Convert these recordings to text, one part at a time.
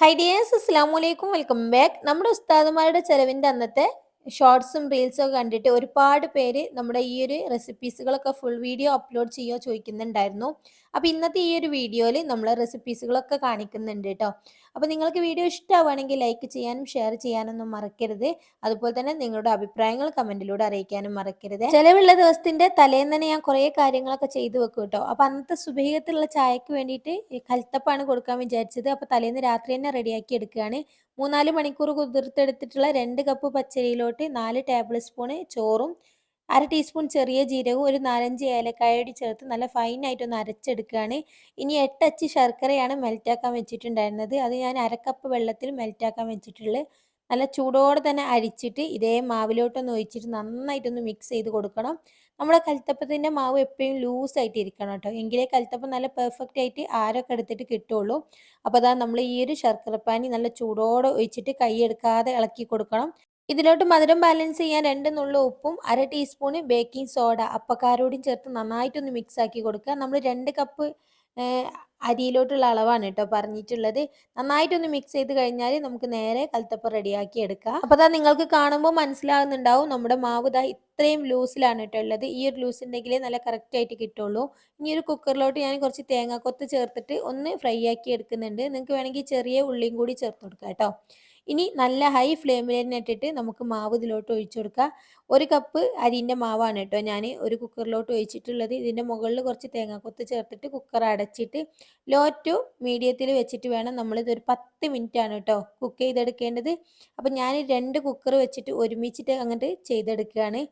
Hi dears അസ്സാം വലൈക്കും welcome back നമ്മുടെ ഉസ്താദുമാരുടെ ചെലവിന്റെ അന്നത്തെ ഷോർട്സും റീൽസും ഒക്കെ കണ്ടിട്ട് ഒരുപാട് പേര് നമ്മുടെ ഈ ഒരു റെസിപ്പീസുകളൊക്കെ ഫുൾ വീഡിയോ അപ്ലോഡ് ചെയ്യുക ചോദിക്കുന്നുണ്ടായിരുന്നു. അപ്പോൾ ഇന്നത്തെ ഈ ഒരു വീഡിയോയിൽ നമ്മൾ റെസിപ്പീസുകളൊക്കെ കാണിക്കുന്നുണ്ട് കേട്ടോ. അപ്പോൾ നിങ്ങൾക്ക് വീഡിയോ ഇഷ്ടമാവുകയാണെങ്കിൽ ലൈക്ക് ചെയ്യാനും ഷെയർ ചെയ്യാനൊന്നും മറക്കരുത്. അതുപോലെ തന്നെ നിങ്ങളുടെ അഭിപ്രായങ്ങൾ കമന്റിലൂടെ അറിയിക്കാനും മറക്കരുത്. ചിലവുള്ള ദിവസത്തിന്റെ തലേന്ന് തന്നെ ഞാൻ കുറേ കാര്യങ്ങളൊക്കെ ചെയ്തു വെക്കും കേട്ടോ. അപ്പോൾ അന്നത്തെ സുഭീകത്തിലുള്ള ചായക്ക് വേണ്ടിയിട്ട് കൽത്തപ്പാണ് കൊടുക്കാൻ വിചാരിച്ചത്. അപ്പോൾ തലേന്ന് രാത്രി തന്നെ റെഡിയാക്കി എടുക്കുകയാണ്. മൂന്നാൽ മണിക്കൂർ കുതിർത്തെടുത്തിട്ടുള്ള രണ്ട് കപ്പ് പച്ചരിയിലോട്ട് നാല് ടേബിൾ സ്പൂണ് ചോറും അര ടീസ്പൂൺ ചെറിയ ജീരകവും ഒരു നാലഞ്ച് ഏലക്കായോടി ചേർത്ത് നല്ല ഫൈനായിട്ടൊന്ന് അരച്ചെടുക്കുകയാണ്. ഇനി എട്ടച്ച് ശർക്കരയാണ് മെൽറ്റാക്കാൻ വെച്ചിട്ടുണ്ടായിരുന്നത്. അത് ഞാൻ അരക്കപ്പ് വെള്ളത്തിൽ മെൽറ്റാക്കാൻ വെച്ചിട്ടുള്ളത്. നല്ല ചൂടോടെ തന്നെ അരിച്ചിട്ട് ഇതേ മാവിലോട്ടൊന്ന് ഒഴിച്ചിട്ട് നന്നായിട്ടൊന്ന് മിക്സ് ചെയ്ത് കൊടുക്കണം. നമ്മുടെ കൽത്തപ്പത്തിന്റെ മാവ് എപ്പോഴും ലൂസായിട്ട് ഇരിക്കണം കേട്ടോ. എങ്കിലേ കൽത്തപ്പം നല്ല പെർഫെക്റ്റ് ആയിട്ട് ആരൊക്കെ എടുത്തിട്ട് കിട്ടുള്ളൂ. അപ്പോൾ അതാ നമ്മൾ ഈ ഒരു ശർക്കരപ്പാനി നല്ല ചൂടോടെ ഒഴിച്ചിട്ട് കൈ എടുക്കാതെ ഇളക്കി കൊടുക്കണം. ഇതിലോട്ട് മധുരം ബാലൻസ് ചെയ്യാൻ രണ്ട് നുള്ള ഉപ്പും അര ടീസ്പൂണ് ബേക്കിംഗ് സോഡ അപ്പക്കാരോടും ചേർത്ത് നന്നായിട്ടൊന്ന് മിക്സ് ആക്കി കൊടുക്കുക. നമ്മൾ രണ്ട് കപ്പ് അരിയിലോട്ടുള്ള അളവാണ് കേട്ടോ പറഞ്ഞിട്ടുള്ളത്. നന്നായിട്ടൊന്ന് മിക്സ് ചെയ്ത് കഴിഞ്ഞാൽ നമുക്ക് നേരെ കൽത്തപ്പം റെഡിയാക്കി എടുക്കാം. അപ്പോൾ അതാ നിങ്ങൾക്ക് കാണുമ്പോൾ മനസ്സിലാകുന്നുണ്ടാവും നമ്മുടെ മാവ് ഇതാ ഇത്രയും ലൂസിലാണ് കേട്ടോ ഉള്ളത്. ഈ ഒരു ലൂസ് ഉണ്ടെങ്കിലേ നല്ല കറക്റ്റ് ആയിട്ട് കിട്ടുള്ളൂ. ഇനി ഒരു കുക്കറിലോട്ട് ഞാൻ കുറച്ച് തേങ്ങാക്കൊത്ത് ചേർത്തിട്ട് ഒന്ന് ഫ്രൈ ആക്കി എടുക്കുന്നുണ്ട്. നിങ്ങൾക്ക് വേണമെങ്കിൽ ചെറിയ ഉള്ളിയും കൂടി ചേർത്ത് കൊടുക്കാം കേട്ടോ. ഇനി നല്ല ഹൈ ഫ്ലെയിമിൽ തന്നെ ഇട്ടിട്ട് നമുക്ക് മാവ് ഇതിലോട്ട് ഒഴിച്ചു കൊടുക്കുക ഒരു കപ്പ് അരിന്റെ മാവാണ് കേട്ടോ ഞാൻ ഒരു കുക്കറിലോട്ട് ഒഴിച്ചിട്ടുള്ളത്. ഇതിന്റെ മുകളിൽ കുറച്ച് തേങ്ങാക്കൊത്ത് ചേർത്തിട്ട് കുക്കർ അടച്ചിട്ട് ലോ ടു മീഡിയത്തിൽ വെച്ചിട്ട് വേണം നമ്മളിത് ഒരു പത്ത് ആണ് കേട്ടോ കുക്ക് ചെയ്തെടുക്കേണ്ടത്. അപ്പം ഞാൻ രണ്ട് കുക്കർ വെച്ചിട്ട് ഒരുമിച്ചിട്ട് അങ്ങോട്ട് ചെയ്തെടുക്കുകയാണ്.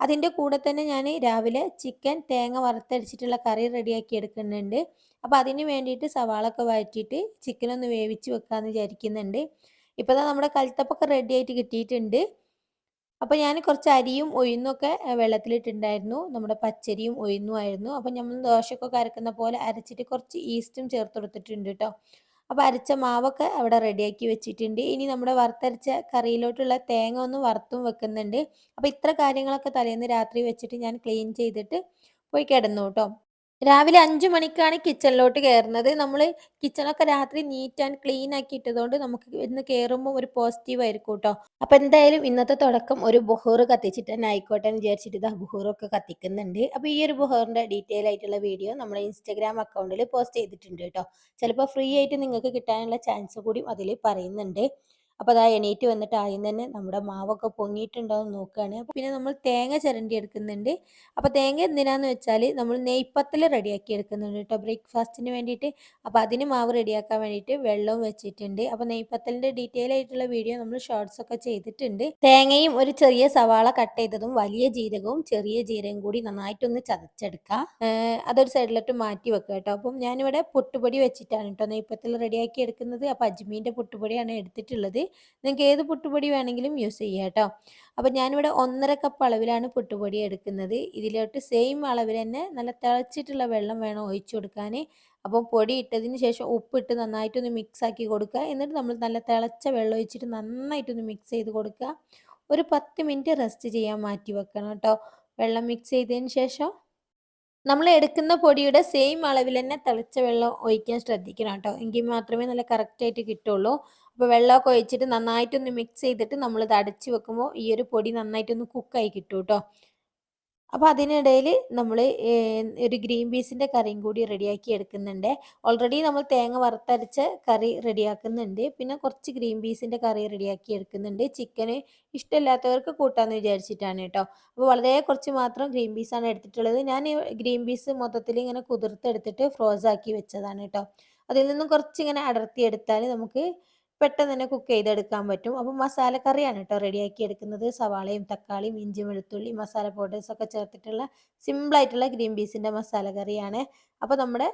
അതിന്റെ കൂടെ തന്നെ ഞാൻ രാവിലെ ചിക്കൻ തേങ്ങ വറുത്തടിച്ചിട്ടുള്ള കറി റെഡിയാക്കി എടുക്കുന്നുണ്ട്. അപ്പോൾ അതിന് വേണ്ടിയിട്ട് സവാളൊക്കെ വഴറ്റിയിട്ട് ചിക്കനൊന്ന് വേവിച്ച് വെക്കാമെന്ന് വിചാരിക്കുന്നുണ്ട്. ഇപ്പോൾ നമ്മുടെ കൽത്തപ്പൊക്കെ റെഡി ആയിട്ട് കിട്ടിയിട്ടുണ്ട്. അപ്പോൾ ഞാൻ കുറച്ച് അരിയും ഉഴുന്നൊക്കെ വെള്ളത്തിലിട്ടുണ്ടായിരുന്നു. നമ്മുടെ പച്ചരിയും ഉഴുന്നുമായിരുന്നു അപ്പോൾ നമ്മൾ ദോശക്കൊക്കെ അരക്കുന്ന പോലെ അരച്ചിട്ട് കുറച്ച് ഈസ്റ്റും ചേർത്ത് കൊടുത്തിട്ടുണ്ട് കേട്ടോ അപ്പോൾ അരച്ച മാവൊക്കെ അവിടെ റെഡിയാക്കി വെച്ചിട്ടുണ്ട്. ഇനി നമ്മുടെ വറുത്തരച്ച കറിയിലോട്ടുള്ള തേങ്ങ ഒന്ന് വറുത്തും വെക്കുന്നുണ്ട്. അപ്പോൾ ഇത്ര കാര്യങ്ങളൊക്കെ തലേന്ന് രാത്രി വെച്ചിട്ട് ഞാൻ ക്ലീൻ ചെയ്തിട്ട് പോയി കിടന്നു കേട്ടോ രാവിലെ അഞ്ചു മണിക്കാണ് കിച്ചണിലോട്ട് കയറുന്നത്. നമ്മൾ കിച്ചണൊക്കെ രാത്രി നീറ്റ് ആൻഡ് ക്ലീൻ ആക്കി ഇട്ടതുകൊണ്ട് നമുക്ക് ഇന്ന് കയറുമ്പോൾ ഒരു പോസിറ്റീവ് ആയിരിക്കും കേട്ടോ. അപ്പം എന്തായാലും ഇന്നത്തെ തുടക്കം ഒരു ബുഹൂർ കത്തിച്ചിട്ട് തന്നെ ആയിക്കോട്ടെ എന്ന് വിചാരിച്ചിട്ട് ഇതാ ബുഹൂറൊക്കെ കത്തിക്കുന്നുണ്ട്. അപ്പോൾ ഈ ഒരു ബുഹൂറിന്റെ ഡീറ്റെയിൽ ആയിട്ടുള്ള വീഡിയോ നമ്മുടെ ഇൻസ്റ്റാഗ്രാം അക്കൗണ്ടിൽ പോസ്റ്റ് ചെയ്തിട്ടുണ്ട് കേട്ടോ. ചിലപ്പോൾ ഫ്രീ ആയിട്ട് നിങ്ങൾക്ക് കിട്ടാനുള്ള ചാൻസ് കൂടി അതിൽ പറയുന്നുണ്ട്. അപ്പോൾ അതാ എണീറ്റ് വന്നിട്ട് ആദ്യം തന്നെ നമ്മുടെ മാവൊക്കെ പൊങ്ങിയിട്ടുണ്ടോ എന്ന് നോക്കുകയാണ് പിന്നെ നമ്മൾ തേങ്ങ ചിരണ്ടി എടുക്കുന്നുണ്ട്. അപ്പോൾ തേങ്ങ എന്തിനാന്ന് വെച്ചാൽ നമ്മൾ നെയ്പ്പത്തൽ റെഡിയാക്കി എടുക്കുന്നുണ്ട് കേട്ടോ ബ്രേക്ക്ഫാസ്റ്റിന് വേണ്ടിയിട്ട്. അപ്പോൾ അതിന് മാവ് റെഡിയാക്കാൻ വേണ്ടിയിട്ട് വെള്ളവും വെച്ചിട്ടുണ്ട്. അപ്പോൾ നെയ്പ്പത്തലിന്റെ ഡീറ്റെയിൽ ആയിട്ടുള്ള വീഡിയോ നമ്മൾ ഷോർട്സ് ഒക്കെ ചെയ്തിട്ടുണ്ട്. തേങ്ങയും ഒരു ചെറിയ സവാള കട്ട് ചെയ്തതും വലിയ ജീരകവും ചെറിയ ജീരകം കൂടി നന്നായിട്ടൊന്ന് ചതച്ചെടുക്കുക അതൊരു സൈഡിലോട്ട് മാറ്റി വെക്കുക കേട്ടോ. അപ്പം ഞാനിവിടെ പൊട്ടുപൊടി വെച്ചിട്ടാണ് കേട്ടോ നെയ്പ്പത്തൽ റെഡിയാക്കി എടുക്കുന്നത്. അപ്പോൾ അജ്മീന്റെ പൊട്ടുപൊടിയാണ് എടുത്തിട്ടുള്ളത്. നിങ്ങൾക്ക് ഏത് പുട്ടുപൊടി വേണമെങ്കിലും യൂസ് ചെയ്യാം കേട്ടോ. അപ്പോൾ ഞാനിവിടെ ഒന്നര കപ്പ് അളവിലാണ് പുട്ടുപൊടി എടുക്കുന്നത്. ഇതിലോട്ട് സെയിം അളവിൽ തന്നെ നല്ല തിളച്ചിട്ടുള്ള വെള്ളം വേണം ഒഴിച്ചു കൊടുക്കാൻ. അപ്പോൾ പൊടി ഇട്ടതിന് ശേഷം ഉപ്പിട്ട് നന്നായിട്ടൊന്ന് മിക്സ് ആക്കി കൊടുക്കുക. എന്നിട്ട് നമ്മൾ നല്ല തിളച്ച വെള്ളം ഒഴിച്ചിട്ട് നന്നായിട്ടൊന്ന് മിക്സ് ചെയ്ത് കൊടുക്കുക. ഒരു പത്ത് മിനിറ്റ് റെസ്റ്റ് ചെയ്യാൻ മാറ്റി വെക്കണം കേട്ടോ. വെള്ളം മിക്സ് ചെയ്തതിന് ശേഷം നമ്മൾ എടുക്കുന്ന പൊടിയുടെ സെയിം അളവിൽ തന്നെ തിളച്ച വെള്ളം ഒഴിക്കാൻ ശ്രദ്ധിക്കണം കേട്ടോ. എങ്കിൽ മാത്രമേ നല്ല കറക്റ്റായിട്ട് കിട്ടുള്ളൂ. അപ്പോൾ വെള്ളമൊക്കെ ഒഴിച്ചിട്ട് നന്നായിട്ടൊന്ന് മിക്സ് ചെയ്തിട്ട് നമ്മളിത് അടച്ച് വെക്കുമ്പോൾ ഈ ഒരു പൊടി നന്നായിട്ടൊന്ന് കുക്കായി കിട്ടും കേട്ടോ അപ്പോൾ അതിനിടയിൽ നമ്മൾ ഒരു ഗ്രീൻ പീസിന്റെ കറിയും കൂടി റെഡിയാക്കി എടുക്കുന്നുണ്ട്. ഓൾറെഡി നമ്മൾ തേങ്ങ വറുത്തരച്ച കറി റെഡിയാക്കുന്നുണ്ട് പിന്നെ കുറച്ച് ഗ്രീൻ പീസിന്റെ കറി റെഡിയാക്കി എടുക്കുന്നുണ്ട്. ചിക്കന് ഇഷ്ടമില്ലാത്തവർക്ക് കൂട്ടാമെന്ന് വിചാരിച്ചിട്ടാണ് കേട്ടോ അപ്പോൾ വളരെ കുറച്ച് മാത്രം ഗ്രീൻ പീസാണ് എടുത്തിട്ടുള്ളത്. ഞാൻ ഈ ഗ്രീൻ പീസ് മൊത്തത്തിൽ ഇങ്ങനെ കുതിർത്തെടുത്തിട്ട് ഫ്രോസാക്കി വെച്ചതാണ് കേട്ടോ അതിൽ നിന്നും കുറച്ച് ഇങ്ങനെ അടർത്തിയെടുത്താൽ നമുക്ക് പെട്ടെന്ന് തന്നെ കുക്ക് ചെയ്തെടുക്കാൻ പറ്റും. അപ്പോൾ മസാലക്കറിയാണ് കേട്ടോ റെഡിയാക്കി എടുക്കുന്നത്. സവാളയും തക്കാളിയും ഇഞ്ചി വെളുത്തുള്ളി മസാല പൗഡേഴ്സ് ഒക്കെ ചേർത്തിട്ടുള്ള സിമ്പിളായിട്ടുള്ള ഗ്രീൻ പീസിന്റെ മസാല കറിയാണ് അപ്പോൾ നമ്മുടെ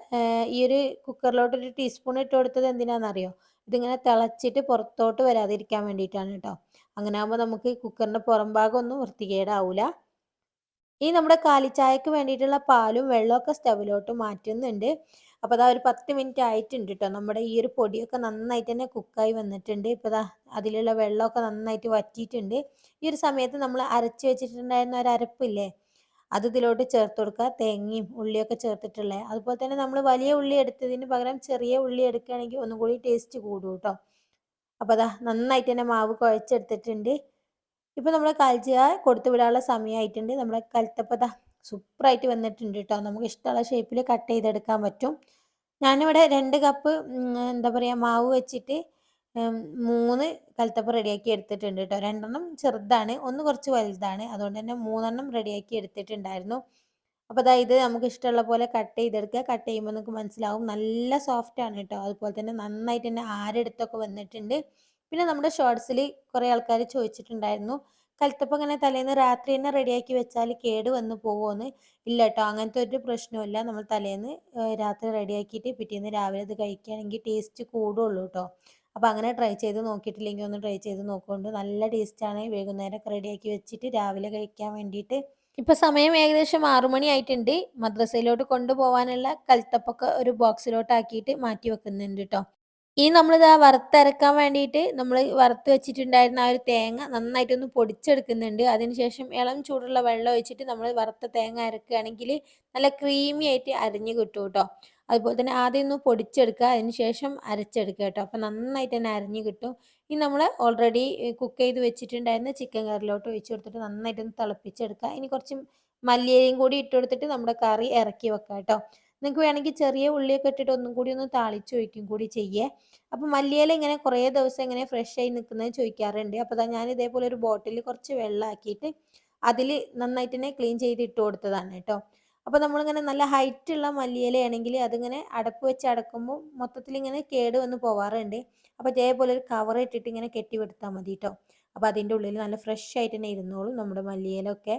ഈ ഒരു കുക്കറിലോട്ട് ഒരു ടീസ്പൂൺ ഇട്ട് കൊടുത്തത് എന്തിനാണെന്നറിയോ ഇതിങ്ങനെ തിളച്ചിട്ട് പുറത്തോട്ട് വരാതിരിക്കാൻ വേണ്ടിയിട്ടാണ് കേട്ടോ അങ്ങനെ ആകുമ്പോൾ നമുക്ക് കുക്കറിന്റെ പുറം ഭാഗം ഒന്നും വൃത്തികേടാവില്ല ഈ നമ്മുടെ കാലിച്ചായക്ക് വേണ്ടിയിട്ടുള്ള പാലും വെള്ളമൊക്കെ സ്റ്റവിലോട്ട് മാറ്റുന്നുണ്ട്. അപ്പോൾ അതാ ഒരു പത്ത് മിനിറ്റ് ആയിട്ടുണ്ട് കേട്ടോ നമ്മുടെ ഈ ഒരു പൊടിയൊക്കെ നന്നായിട്ട് തന്നെ കുക്കായി വന്നിട്ടുണ്ട്. ഇപ്പോൾ അതാ അതിലുള്ള വെള്ളമൊക്കെ നന്നായിട്ട് വറ്റിയിട്ടുണ്ട്. ഈ ഒരു സമയത്ത് നമ്മൾ അരച്ച് വെച്ചിട്ടുണ്ടായിരുന്ന ഒരു അരപ്പില്ലേ അത് ഇതിലോട്ട് ചേർത്ത് കൊടുക്കുക. തേങ്ങയും ഉള്ളിയൊക്കെ ചേർത്തിട്ടുള്ളത് അതുപോലെ തന്നെ നമ്മൾ വലിയ ഉള്ളി എടുത്തതിന് പകരം ചെറിയ ഉള്ളി എടുക്കുകയാണെങ്കിൽ ഒന്നുകൂടി ടേസ്റ്റ് കൂടും കേട്ടോ അപ്പോൾ അതാ നന്നായിട്ട് തന്നെ മാവ് കുഴച്ചെടുത്തിട്ടുണ്ട്. ഇപ്പോൾ നമ്മൾ കാൽച്ചിയ കൊടുത്തു വിടാനുള്ള സമയമായിട്ടുണ്ട് നമ്മുടെ കൽത്തപ്പത സൂപ്പറായിട്ട് വന്നിട്ടുണ്ട് കേട്ടോ നമുക്ക് ഇഷ്ടമുള്ള ഷേപ്പിൽ കട്ട് ചെയ്തെടുക്കാൻ പറ്റും. ഞാനിവിടെ രണ്ട് കപ്പ് എന്താ പറയുക മാവ് വെച്ചിട്ട് മൂന്ന് കൽത്തപ്പ റെഡിയാക്കി എടുത്തിട്ടുണ്ട് കേട്ടോ രണ്ടെണ്ണം ചെറുതാണ് ഒന്ന് കുറച്ച് വലുതാണ്. അതുകൊണ്ട് തന്നെ മൂന്നെണ്ണം റെഡിയാക്കി എടുത്തിട്ടുണ്ടായിരുന്നു. അപ്പോൾ അതാ ഇത് നമുക്ക് ഇഷ്ടമുള്ള പോലെ കട്ട് ചെയ്തെടുക്കുക കട്ട് ചെയ്യുമ്പോൾ നമുക്ക് മനസ്സിലാവും. നല്ല സോഫ്റ്റ് ആണ് കേട്ടോ അതുപോലെ തന്നെ നന്നായിട്ട് തന്നെ ആരെടുത്തൊക്കെ വന്നിട്ടുണ്ട്. പിന്നെ നമ്മുടെ ഷോർട്സിൽ കുറേ ആൾക്കാർ ചോദിച്ചിട്ടുണ്ടായിരുന്നു കൽത്തപ്പം ഇങ്ങനെ തലേന്ന് രാത്രി തന്നെ റെഡിയാക്കി വെച്ചാൽ കേട് വന്ന് പോകുമെന്ന് ഇല്ല കേട്ടോ അങ്ങനത്തെ ഒരു പ്രശ്നമില്ല നമ്മൾ തലേന്ന് രാത്രി റെഡിയാക്കിയിട്ട് പിറ്റേന്ന് രാവിലെ അത് കഴിക്കുകയാണെങ്കിൽ ടേസ്റ്റ് കൂടുള്ളൂ കേട്ടോ അപ്പോൾ അങ്ങനെ ട്രൈ ചെയ്ത് നോക്കിയിട്ടില്ലെങ്കിൽ ഒന്ന് ട്രൈ ചെയ്ത് നോക്കുകൊണ്ട് നല്ല ടേസ്റ്റാണ് വൈകുന്നേരമൊക്കെ റെഡിയാക്കി വെച്ചിട്ട് രാവിലെ കഴിക്കാൻ വേണ്ടിയിട്ട്. ഇപ്പോൾ സമയം ഏകദേശം ആറു മണി ആയിട്ടുണ്ട്. മദ്രസയിലോട്ട് കൊണ്ടുപോകാനുള്ള കൽത്തപ്പൊക്കെ ഒരു ബോക്സിലോട്ട് ആക്കിയിട്ട് മാറ്റി വെക്കുന്നുണ്ട് കേട്ടോ ഇനി നമ്മളിതാ വറുത്തരക്കാൻ വേണ്ടിയിട്ട് നമ്മൾ വറുത്ത് വെച്ചിട്ടുണ്ടായിരുന്ന ആ ഒരു തേങ്ങ നന്നായിട്ടൊന്ന് പൊടിച്ചെടുക്കുന്നുണ്ട്. അതിനുശേഷം ഇളം ചൂടുള്ള വെള്ളം ഒഴിച്ചിട്ട് നമ്മൾ വറുത്ത തേങ്ങ അരക്കുകയാണെങ്കിൽ നല്ല ക്രീമി ആയിട്ട് അരിഞ്ഞ് കിട്ടും കേട്ടോ. അതുപോലെ തന്നെ ആദ്യം ഒന്ന് പൊടിച്ചെടുക്കുക അതിനുശേഷം അരച്ചെടുക്കുക കേട്ടോ. അപ്പോൾ നന്നായിട്ട് തന്നെ അരിഞ്ഞ് കിട്ടും. ഇനി നമ്മൾ ഓൾറെഡി കുക്ക് ചെയ്ത് വെച്ചിട്ടുണ്ടായിരുന്ന ചിക്കൻ കറിയിലോട്ട് ഒഴിച്ചു കൊടുത്തിട്ട് നന്നായിട്ടൊന്ന് തിളപ്പിച്ചെടുക്കുക. ഇനി കുറച്ച് മല്ലിയേയും കൂടി ഇട്ട് കൊടുത്തിട്ട് നമ്മുടെ കറി ഇറക്കി വെക്കാം കേട്ടോ. നിങ്ങൾക്ക് വേണമെങ്കിൽ ചെറിയ ഉള്ളിയൊക്കെ ഇട്ടിട്ട് ഒന്നും കൂടി ഒന്ന് താളിച്ച് ഒഴിക്കും കൂടി ചെയ്യേ. അപ്പോൾ മല്ലിയില ഇങ്ങനെ കുറേ ദിവസം ഇങ്ങനെ ഫ്രഷ് ആയി നിൽക്കുന്നത് ചോദിക്കാറുണ്ട്. അപ്പോൾ അതാ ഞാൻ ഇതേപോലെ ഒരു ബോട്ടിൽ കുറച്ച് വെള്ളമാക്കിയിട്ട് അതിൽ നന്നായിട്ട് തന്നെ ക്ലീൻ ചെയ്ത് ഇട്ട് കൊടുത്തതാണ് കേട്ടോ. അപ്പോൾ നമ്മളിങ്ങനെ നല്ല ഹൈറ്റുള്ള മല്ലിയിലയാണെങ്കിൽ അതിങ്ങനെ അടപ്പ് വെച്ച് അടക്കുമ്പോൾ മൊത്തത്തിൽ ഇങ്ങനെ കേട് വന്ന് പോവാറുണ്ട്. അപ്പോൾ ഇതേപോലെ ഒരു കവർ ഇട്ടിട്ട് ഇങ്ങനെ കെട്ടി കൊടുത്താൽ മതി കേട്ടോ. അപ്പോൾ അതിന്റെ ഉള്ളിൽ നല്ല ഫ്രഷ് ആയിട്ട് തന്നെ ഇരുന്നോളും നമ്മുടെ മല്ലിയിലൊക്കെ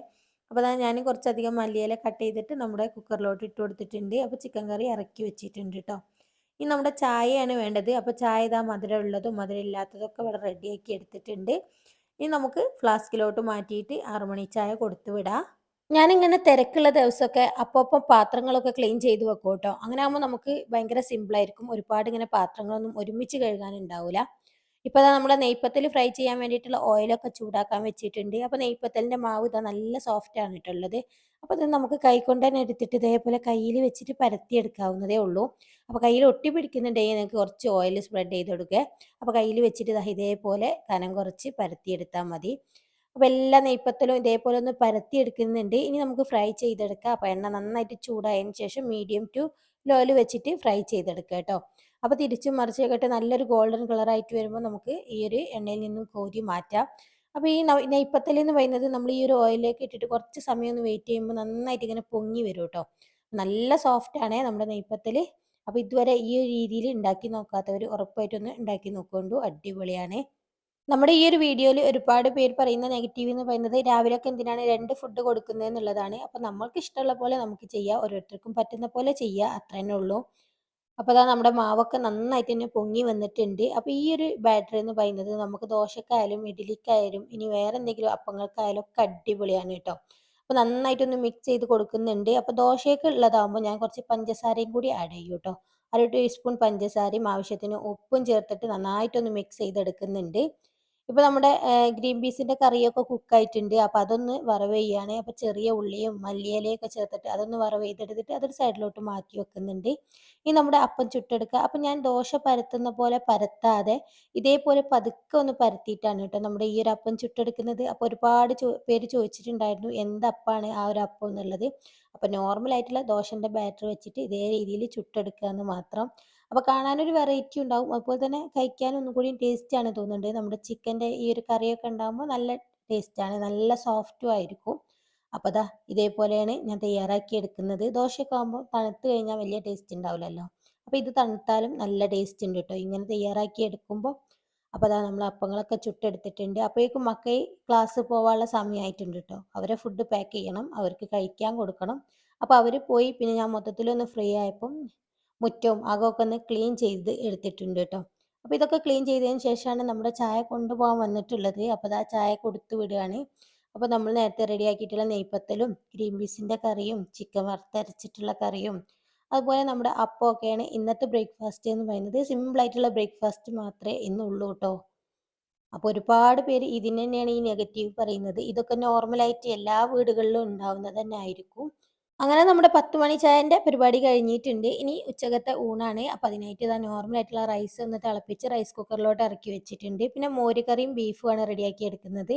അപ്പോൾ അതാ ഞാൻ കുറച്ചധികം മല്ലിയില കട്ട് ചെയ്തിട്ട് നമ്മുടെ കുക്കറിലോട്ട് ഇട്ട് കൊടുത്തിട്ടുണ്ട്. അപ്പോൾ ചിക്കൻ കറി ഇറക്കി വെച്ചിട്ടുണ്ട് കേട്ടോ ഇനി നമ്മുടെ ചായയാണ് വേണ്ടത്. അപ്പോൾ ചായ ഇതാ മധുരം ഉള്ളതും മധുരം ഇല്ലാത്തതൊക്കെ ഇവിടെ റെഡിയാക്കി എടുത്തിട്ടുണ്ട്. ഇനി നമുക്ക് ഫ്ലാസ്കിലോട്ട് മാറ്റിയിട്ട് ആറുമണി ചായ കൊടുത്തു വിടാം. ഞാനിങ്ങനെ തിരക്കുള്ള ദിവസമൊക്കെ അപ്പോൾ പാത്രങ്ങളൊക്കെ ക്ലീൻ ചെയ്ത് വെക്കും കേട്ടോ അങ്ങനെ ആകുമ്പോൾ നമുക്ക് ഭയങ്കര സിമ്പിളായിരിക്കും ഒരുപാട് ഇങ്ങനെ പാത്രങ്ങളൊന്നും ഒരുമിച്ച് കഴുകാനുണ്ടാവില്ല ഇപ്പോൾ അതാ നമ്മുടെ നെയ്പ്പത്തിൽ ഫ്രൈ ചെയ്യാൻ വേണ്ടിയിട്ടുള്ള ഓയിലൊക്കെ ചൂടാക്കാൻ വെച്ചിട്ടുണ്ട്. അപ്പോൾ നെയ്പ്പത്തലിന്റെ മാവ് ഇതാ നല്ല സോഫ്റ്റ് ആണ് കേട്ടുള്ളത് അപ്പോൾ ഇത് നമുക്ക് കൈ കൊണ്ട് തന്നെ എടുത്തിട്ട് ഇതേപോലെ കയ്യിൽ വെച്ചിട്ട് പരത്തി എടുക്കാവുന്നതേ ഉള്ളൂ. അപ്പോൾ കയ്യിൽ ഒട്ടി പിടിക്കുന്നുണ്ടെങ്കിൽ നിങ്ങൾക്ക് കുറച്ച് ഓയിൽ സ്പ്രെഡ് ചെയ്ത് കൊടുക്കുക. അപ്പോൾ കയ്യിൽ വെച്ചിട്ട് ഇതേപോലെ കനം കുറച്ച് പരത്തിയെടുത്താൽ മതി. അപ്പോൾ എല്ലാ നെയ്പ്പത്തലും ഇതേപോലെ ഒന്ന് പരത്തി എടുക്കുന്നുണ്ട് ഇനി നമുക്ക് ഫ്രൈ ചെയ്തെടുക്കാം. അപ്പോൾ എണ്ണ നന്നായിട്ട് ചൂടായതിന് ശേഷം മീഡിയം ടു ലോയിൽ വെച്ചിട്ട് ഫ്രൈ ചെയ്തെടുക്കുക കേട്ടോ അപ്പോൾ തിരിച്ചും മറിച്ചൊക്കെ നല്ലൊരു ഗോൾഡൻ കളറായിട്ട് വരുമ്പോൾ നമുക്ക് ഈ ഒരു എണ്ണയിൽ നിന്നും കോരി മാറ്റാം. അപ്പോൾ ഈ നെയ്പ്പത്തൽ എന്ന് പറയുന്നത് നമ്മൾ ഈ ഒരു ഓയിലേക്ക് ഇട്ടിട്ട് കുറച്ച് സമയം ഒന്ന് വെയിറ്റ് ചെയ്യുമ്പോൾ നന്നായിട്ട് ഇങ്ങനെ പൊങ്ങി വരും കേട്ടോ. നല്ല സോഫ്റ്റ് ആണ് നമ്മുടെ നെയ്പ്പത്തൽ അപ്പോൾ ഇതുവരെ ഈ ഒരു രീതിയിൽ ഉണ്ടാക്കി നോക്കാത്തവർ ഉറപ്പായിട്ടൊന്ന് ഉണ്ടാക്കി നോക്കൊണ്ടു. അടിപൊളിയാണ്. നമ്മുടെ ഈ ഒരു വീഡിയോയിൽ ഒരുപാട് പേര് പറയുന്ന നെഗറ്റീവ് എന്ന് പറയുന്നത് രാവിലെയൊക്കെ എന്തിനാണ് രണ്ട് ഫുഡ് കൊടുക്കുന്നത് എന്നുള്ളതാണ്. അപ്പോൾ നമ്മൾക്ക് ഇഷ്ടമുള്ള പോലെ നമുക്ക് ചെയ്യാം. ഓരോരുത്തർക്കും പറ്റുന്ന പോലെ ചെയ്യുക അത്ര തന്നെ ഉള്ളൂ. അപ്പോൾ അതാ നമ്മുടെ മാവൊക്കെ നന്നായിട്ട് തന്നെ പൊങ്ങി വന്നിട്ടുണ്ട്. അപ്പോൾ ഈ ഒരു ബാറ്ററി എന്ന് പറയുന്നത് നമുക്ക് ദോശക്കായാലും ഇഡ്ഡലിക്കായാലും ഇനി വേറെ എന്തെങ്കിലും അപ്പങ്ങൾക്കായാലും ഒക്കെ അടിപൊളിയാണ് കേട്ടോ. അപ്പോൾ നന്നായിട്ടൊന്ന് മിക്സ് ചെയ്ത് കൊടുക്കുന്നുണ്ട്. അപ്പോൾ ദോശയൊക്കെ ഉള്ളതാകുമ്പോൾ ഞാൻ കുറച്ച് പഞ്ചസാരയും കൂടി ആഡ് ചെയ്യും കേട്ടോ. അര ടീസ്പൂൺ പഞ്ചസാരയും ആവശ്യത്തിന് ഉപ്പും ചേർത്തിട്ട് നന്നായിട്ടൊന്ന് മിക്സ് ചെയ്തെടുക്കുന്നുണ്ട്. ഇപ്പോൾ നമ്മുടെ ഗ്രീൻ പീസിന്റെ കറിയൊക്കെ കുക്കായിട്ടുണ്ട്. അപ്പോൾ അതൊന്ന് വറവ് ചെയ്യാണ്. അപ്പോൾ ചെറിയ ഉള്ളിയും മല്ലിയിലയൊക്കെ ചേർത്തിട്ട് അതൊന്ന് വറവ് ചെയ്തെടുത്തിട്ട് അതൊരു സൈഡിലോട്ട് മാറ്റി വെക്കുന്നുണ്ട്. ഇനി നമ്മുടെ അപ്പം ചുട്ടെടുക്കുക. അപ്പം ഞാൻ ദോശ പരത്തുന്ന പോലെ പരത്താതെ ഇതേപോലെ പതുക്കെ ഒന്ന് പരത്തിയിട്ടാണ് കേട്ടോ നമ്മുടെ ഈ ഒരു അപ്പം ചുട്ടെടുക്കുന്നത്. അപ്പോൾ ഒരുപാട് പേര് ചോദിച്ചിട്ടുണ്ടായിരുന്നു എന്തപ്പാണ് ആ ഒരു അപ്പം എന്നുള്ളത്. അപ്പോൾ നോർമലായിട്ടുള്ള ദോശന്റെ ബാറ്റർ വെച്ചിട്ട് ഇതേ രീതിയിൽ ചുട്ടെടുക്കുക എന്ന് മാത്രം. അപ്പോൾ കാണാനൊരു വെറൈറ്റി ഉണ്ടാവും. അതുപോലെ തന്നെ കഴിക്കാൻ ഒന്നും കൂടി ടേസ്റ്റാണ് തോന്നുന്നുണ്ട്. നമ്മുടെ ചിക്കന്റെ ഈ ഒരു കറിയൊക്കെ ഉണ്ടാകുമ്പോൾ നല്ല ടേസ്റ്റാണ് നല്ല സോഫ്റ്റും ആയിരിക്കും. അപ്പോൾ അതാ ഇതേപോലെയാണ് ഞാൻ തയ്യാറാക്കി എടുക്കുന്നത്. ദോശയൊക്കെ ആകുമ്പോൾ തണുത്ത് കഴിഞ്ഞാൽ വലിയ ടേസ്റ്റ് ഉണ്ടാവില്ലല്ലോ. അപ്പോൾ ഇത് തണുത്താലും നല്ല ടേസ്റ്റ് ഉണ്ട് കേട്ടോ ഇങ്ങനെ തയ്യാറാക്കി എടുക്കുമ്പോൾ അപ്പോൾ അതാ നമ്മൾ അപ്പങ്ങളൊക്കെ ചുട്ടെടുത്തിട്ടുണ്ട്. അപ്പോഴേക്കും മക്കൾ ക്ലാസ് പോവാനുള്ള സമയമായിട്ടുണ്ട് കേട്ടോ അവരെ ഫുഡ് പാക്ക് ചെയ്യണം. അവർക്ക് കഴിക്കാൻ കൊടുക്കണം. അപ്പോൾ അവർ പോയി. പിന്നെ ഞാൻ മൊത്തത്തിലൊന്ന് ഫ്രീ ആയപ്പം മുറ്റവും അകമൊക്കെ ഒന്ന് ക്ലീൻ ചെയ്ത് എടുത്തിട്ടുണ്ട് കേട്ടോ. അപ്പോൾ ഇതൊക്കെ ക്ലീൻ ചെയ്തതിന് ശേഷമാണ് നമ്മുടെ ചായ കൊണ്ടുപോകാൻ വന്നിട്ടുള്ളത്. അപ്പോൾ ആ ചായ കൊടുത്തു വിടുകയാണ്. അപ്പോൾ നമ്മൾ നേരത്തെ റെഡിയാക്കിയിട്ടുള്ള നെയ്പ്പത്തലും ഗ്രീൻ പീസിന്റെ കറിയും ചിക്കൻ വറുത്തരച്ചിട്ടുള്ള കറിയും അതുപോലെ നമ്മുടെ അപ്പമൊക്കെയാണ് ഇന്നത്തെ ബ്രേക്ക്ഫാസ്റ്റ് എന്ന് പറയുന്നത്. സിമ്പിളായിട്ടുള്ള ബ്രേക്ക്ഫാസ്റ്റ് മാത്രമേ ഇന്നുള്ളൂ കേട്ടോ. അപ്പോൾ ഒരുപാട് പേര് ഇതിന് തന്നെയാണ് ഈ നെഗറ്റീവ് പറയുന്നത്. ഇതൊക്കെ നോർമലായിട്ട് എല്ലാ വീടുകളിലും ഉണ്ടാവുന്നത് തന്നെ ആയിരിക്കും. അങ്ങനെ നമ്മുടെ പത്ത് മണി ചായന്റെ പരിപാടി കഴിഞ്ഞിട്ടുണ്ട്. ഇനി ഉച്ചകത്തെ ഊണാണ്. അപ്പം അതിനായിട്ട് ഇതാ നോർമൽ ആയിട്ടുള്ള റൈസ് ഒന്ന് തിളപ്പിച്ച് റൈസ് കുക്കറിലോട്ട് ഇറക്കി വെച്ചിട്ടുണ്ട്. പിന്നെ മോരുകറിയും ബീഫുമാണ് റെഡിയാക്കി എടുക്കുന്നത്.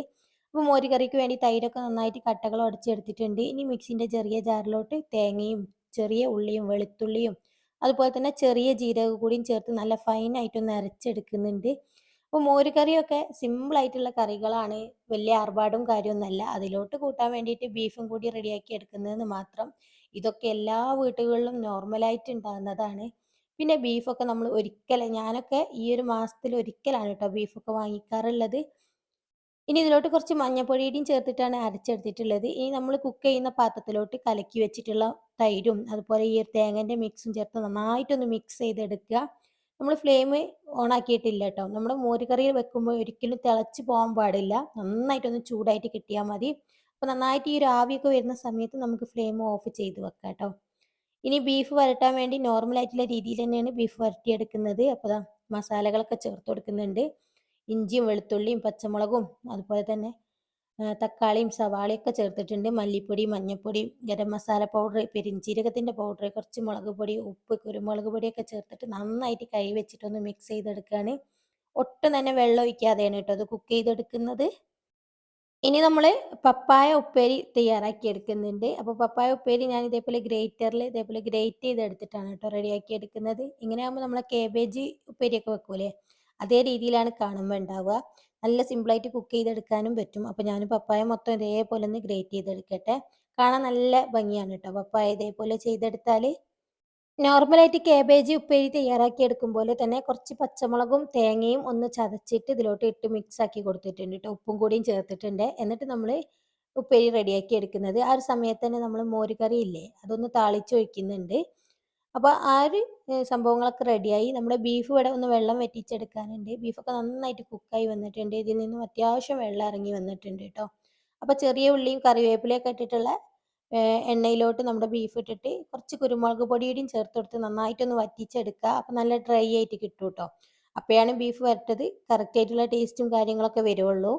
അപ്പോൾ മോരുകറിക്ക് വേണ്ടി തൈരൊക്കെ നന്നായിട്ട് കട്ടകൾ ഉടച്ചെടുത്തിട്ടുണ്ട് ഇനി മിക്സിന്റെ ചെറിയ ജാറിലോട്ട് തേങ്ങയും ചെറിയ ഉള്ളിയും വെളുത്തുള്ളിയും അതുപോലെ തന്നെ ചെറിയ ജീരകം കൂടിയും ചേർത്ത് നല്ല ഫൈനായിട്ടൊന്ന് അരച്ചെടുക്കുന്നുണ്ട്. അപ്പോൾ മോരുകറിയൊക്കെ സിമ്പിളായിട്ടുള്ള കറികളാണ്. വലിയ ആർഭാടും കാര്യമൊന്നുമല്ല. അതിലോട്ട് കൂട്ടാൻ വേണ്ടിയിട്ട് ബീഫും കൂടി റെഡിയാക്കി എടുക്കുന്നതെന്ന് മാത്രം. ഇതൊക്കെ എല്ലാ വീട്ടുകളിലും നോർമലായിട്ട് ഉണ്ടാകുന്നതാണ്. പിന്നെ ബീഫൊക്കെ നമ്മൾ ഒരിക്കൽ ഞാനൊക്കെ ഈ ഒരു മാസത്തിൽ ഒരിക്കലാണ് കേട്ടോ ബീഫൊക്കെ വാങ്ങിക്കാറുള്ളത്. ഇനി ഇതിലോട്ട് കുറച്ച് മഞ്ഞപ്പൊടിയും ചേർത്തിട്ടാണ് അരച്ചെടുത്തിട്ടുള്ളത്. ഇനി നമ്മൾ കുക്ക് ചെയ്യുന്ന പാത്രത്തിലോട്ട് കലക്കി വെച്ചിട്ടുള്ള തൈരും അതുപോലെ ഈ തേങ്ങന്റെ മിക്സും ചേർത്ത് നന്നായിട്ടൊന്ന് മിക്സ് ചെയ്തെടുക്കുക. നമ്മൾ ഫ്ലെയിം ഓൺ ആക്കിയിട്ടില്ല കേട്ടോ നമ്മൾ മോരുകറി വെക്കുമ്പോൾ ഒരിക്കലും തിളച്ച് പോകാൻ പാടില്ല. നന്നായിട്ടൊന്ന് ചൂടായിട്ട് കിട്ടിയാൽ മതി. അപ്പോൾ നന്നായിട്ട് ഈ ഒരു ആവിയൊക്കെ വരുന്ന സമയത്ത് നമുക്ക് ഫ്ലെയിം ഓഫ് ചെയ്ത് വെക്കാം കേട്ടോ ഇനി ബീഫ് വരട്ടാൻ വേണ്ടി നോർമൽ ആയിട്ടുള്ള രീതിയിൽ തന്നെയാണ് ബീഫ് വരട്ടിയെടുക്കുന്നത്. അപ്പോൾ മസാലകളൊക്കെ ചേർത്ത് കൊടുക്കുന്നുണ്ട്. ഇഞ്ചിയും വെളുത്തുള്ളിയും പച്ചമുളകും അതുപോലെ തന്നെ തക്കാളിയും സവാളയൊക്കെ ചേർത്തിട്ടുണ്ട്. മല്ലിപ്പൊടി മഞ്ഞൾപ്പൊടി ഗരം മസാല പൗഡർ പെരിഞ്ചീരകത്തിന്റെ പൗഡർ കുറച്ച് മുളക് പൊടി ഉപ്പ് കുരുമുളക് പൊടിയൊക്കെ ചേർത്തിട്ട് നന്നായിട്ട് കൈ വെച്ചിട്ടൊന്ന് മിക്സ് ചെയ്തെടുക്കുകയാണ് ഒട്ടും തന്നെ വെള്ളം ഒഴിക്കാതെയാണ് കേട്ടോ അത് കുക്ക് ചെയ്തെടുക്കുന്നത്. ഇനി നമ്മൾ പപ്പായ ഉപ്പേരി തയ്യാറാക്കി എടുക്കുന്നുണ്ട്. അപ്പോൾ പപ്പായ ഉപ്പേരി ഞാൻ ഇതേപോലെ ഗ്രേറ്ററിൽ ഇതേപോലെ ഗ്രേറ്റ് ചെയ്തെടുത്തിട്ടാണ് കേട്ടോ റെഡിയാക്കി എടുക്കുന്നത്. ഇങ്ങനെയാകുമ്പോൾ നമ്മളെ കേബേജ് ഉപ്പേരിയൊക്കെ വെക്കൂലേ അതേ രീതിയിലാണ് കാണുമ്പോൾ ഉണ്ടാവുക നല്ല സിമ്പിളായിട്ട് കുക്ക് ചെയ്തെടുക്കാനും പറ്റും. അപ്പോൾ ഞാൻ പപ്പായ മൊത്തം ഇതേപോലെ ഒന്ന് ഗ്രേറ്റ് ചെയ്തെടുക്കട്ടെ. കാണാൻ നല്ല ഭംഗിയാണ് കേട്ടോ പപ്പായ ഇതേപോലെ ചെയ്തെടുത്താൽ നോർമലായിട്ട് കേബേജ് ഉപ്പേരി തയ്യാറാക്കി എടുക്കും പോലെ തന്നെ കുറച്ച് പച്ചമുളകും തേങ്ങയും ഒന്ന് ചതച്ചിട്ട് ഇതിലോട്ട് ഇട്ട് മിക്സ് ആക്കി കൊടുത്തിട്ടുണ്ട് കേട്ടോ ഉപ്പും കൂടിയും ചേർത്തിട്ടുണ്ട്. എന്നിട്ട് നമ്മൾ ഉപ്പേരി റെഡിയാക്കി എടുക്കുന്നത്. ആ ഒരു സമയത്ത് തന്നെ നമ്മൾ മോരുകറി ഇല്ലേ അതൊന്ന് താളിച്ച് ഒഴിക്കുന്നുണ്ട്. അപ്പോൾ ആ ഒരു സംഭവങ്ങളൊക്കെ റെഡിയായി നമ്മുടെ ബീഫ് ഇവിടെ ഒന്ന് വെള്ളം വറ്റിച്ചെടുക്കാനുണ്ട്. ബീഫൊക്കെ നന്നായിട്ട് കുക്കായി വന്നിട്ടുണ്ട്. ഇതിൽ നിന്നും അത്യാവശ്യം വെള്ളം ഇറങ്ങി വന്നിട്ടുണ്ട് കേട്ടോ അപ്പോൾ ചെറിയ ഉള്ളിയും കറിവേപ്പിലയൊക്കെ ഇട്ടിട്ടുള്ള എണ്ണയിലോട്ട് നമ്മുടെ ബീഫ് ഇട്ടിട്ട് കുറച്ച് കുരുമുളക് പൊടിയുടെയും ചേർത്ത് കൊടുത്ത് നന്നായിട്ടൊന്ന് വറ്റിച്ചെടുക്കുക. അപ്പോൾ നല്ല ഡ്രൈ ആയിട്ട് കിട്ടും കേട്ടോ അപ്പോഴാണ് ബീഫ് വരട്ടത് കറക്റ്റായിട്ടുള്ള ടേസ്റ്റും കാര്യങ്ങളൊക്കെ വരുള്ളൂ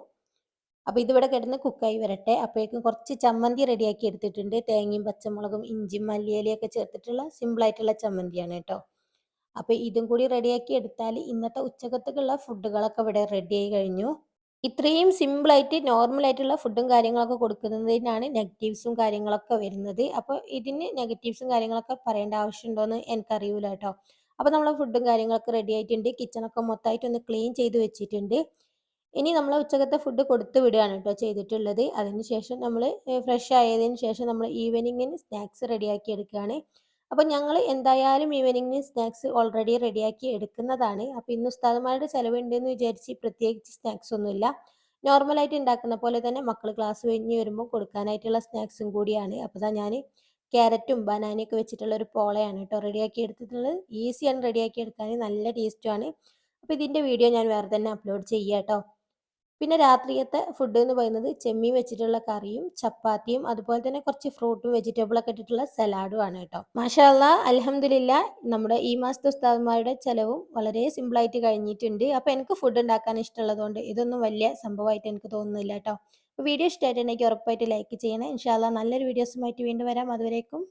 അപ്പോൾ ഇതിവിടെ കിടന്ന് കുക്കായി വരട്ടെ. അപ്പോഴേക്കും കുറച്ച് ചമ്മന്തി റെഡിയാക്കി എടുത്തിട്ടുണ്ട്. തേങ്ങയും പച്ചമുളകും ഇഞ്ചിയും മല്ലിയിലയൊക്കെ ചേർത്തിട്ടുള്ള സിമ്പിളായിട്ടുള്ള ചമ്മന്തിയാണ് കേട്ടോ. അപ്പോൾ ഇതും കൂടി റെഡിയാക്കി എടുത്താൽ ഇന്നത്തെ ഉച്ചക്കത്തേക്കുള്ള ഫുഡുകളൊക്കെ ഇവിടെ ആയി കഴിഞ്ഞു. ഇത്രയും സിമ്പിളായിട്ട് നോർമലായിട്ടുള്ള ഫുഡും കാര്യങ്ങളൊക്കെ കൊടുക്കുന്നതിനാണ് നെഗറ്റീവ്സും കാര്യങ്ങളൊക്കെ വരുന്നത്. അപ്പോൾ ഇതിന് നെഗറ്റീവ്സും കാര്യങ്ങളൊക്കെ പറയേണ്ട ആവശ്യമുണ്ടോയെന്ന് എനിക്കറിയില്ല കേട്ടോ. അപ്പോൾ നമ്മൾ ഫുഡും കാര്യങ്ങളൊക്കെ റെഡി ആയിട്ടുണ്ട്. കിച്ചണൊക്കെ മൊത്തമായിട്ട് ഒന്ന് ക്ലീൻ ചെയ്ത് വെച്ചിട്ടുണ്ട്. ഇനി നമ്മൾ ഉച്ചകത്തെ ഫുഡ് കൊടുത്ത് വിടുകയാണ് കേട്ടോ ചെയ്തിട്ടുള്ളത്. അതിനുശേഷം നമ്മൾ ഫ്രഷ് ആയതിന് ശേഷം നമ്മൾ ഈവനിങ്ങിന് സ്നാക്സ് റെഡിയാക്കി എടുക്കുകയാണ്. അപ്പോൾ ഞങ്ങൾ എന്തായാലും ഈവനിങ്ങിന് സ്നാക്സ് ഓൾറെഡി റെഡിയാക്കി എടുക്കുന്നതാണ്. അപ്പോൾ ഇന്ന് ഉസ്താദന്മാരുടെ ചിലവുണ്ടെന്ന് വിചാരിച്ച് പ്രത്യേകിച്ച് സ്നാക്സ് ഒന്നുമില്ല. നോർമലായിട്ട് ഉണ്ടാക്കുന്ന പോലെ തന്നെ മക്കൾ ക്ലാസ് കഴിഞ്ഞ് വരുമ്പോൾ കൊടുക്കാനായിട്ടുള്ള സ്നാക്സും കൂടിയാണ്. അപ്പോൾ ഞാൻ ക്യാരറ്റും ബനാനയൊക്കെ വെച്ചിട്ടുള്ള ഒരു പോളയാണ് കേട്ടോ റെഡിയാക്കി എടുത്തിട്ടുള്ളത്. ഈസിയാണ് റെഡിയാക്കി എടുക്കാൻ. നല്ല ടേസ്റ്റുമാണ് അപ്പോൾ ഇതിന്റെ വീഡിയോ ഞാൻ വേറെ തന്നെ അപ്ലോഡ് ചെയ്യാം കേട്ടോ. പിന്നെ രാത്രിയത്തെ ഫുഡ് എന്ന് പറയുന്നത് ചെമ്മീൻ വെച്ചിട്ടുള്ള കറിയും ചപ്പാത്തിയും അതുപോലെ തന്നെ കുറച്ച് ഫ്രൂട്ടും വെജിറ്റബിളൊക്കെ ഇട്ടിട്ടുള്ള സലാഡും ആണ് കേട്ടോ. മാഷാല്ല അലഹമില്ല നമ്മുടെ ഈ മാസത്തെ ഉസ്താദ്മാരുടെ ചെലവും വളരെ സിമ്പിളായിട്ട് കഴിഞ്ഞിട്ടുണ്ട്. അപ്പോൾ എനിക്ക് ഫുഡ് ഉണ്ടാക്കാൻ ഇഷ്ടമുള്ളതുകൊണ്ട് ഇതൊന്നും വലിയ സംഭവമായിട്ട് എനിക്ക് തോന്നുന്നില്ല കേട്ടോ. വീഡിയോ ഇഷ്ടമായിട്ടുണ്ടെങ്കിൽ ഉറപ്പായിട്ട് ലൈക്ക് ചെയ്യണം. ഇൻഷാല്ല നല്ലൊരു വീഡിയോസുമായിട്ട് വീണ്ടും വരാം. അതുവരേക്കും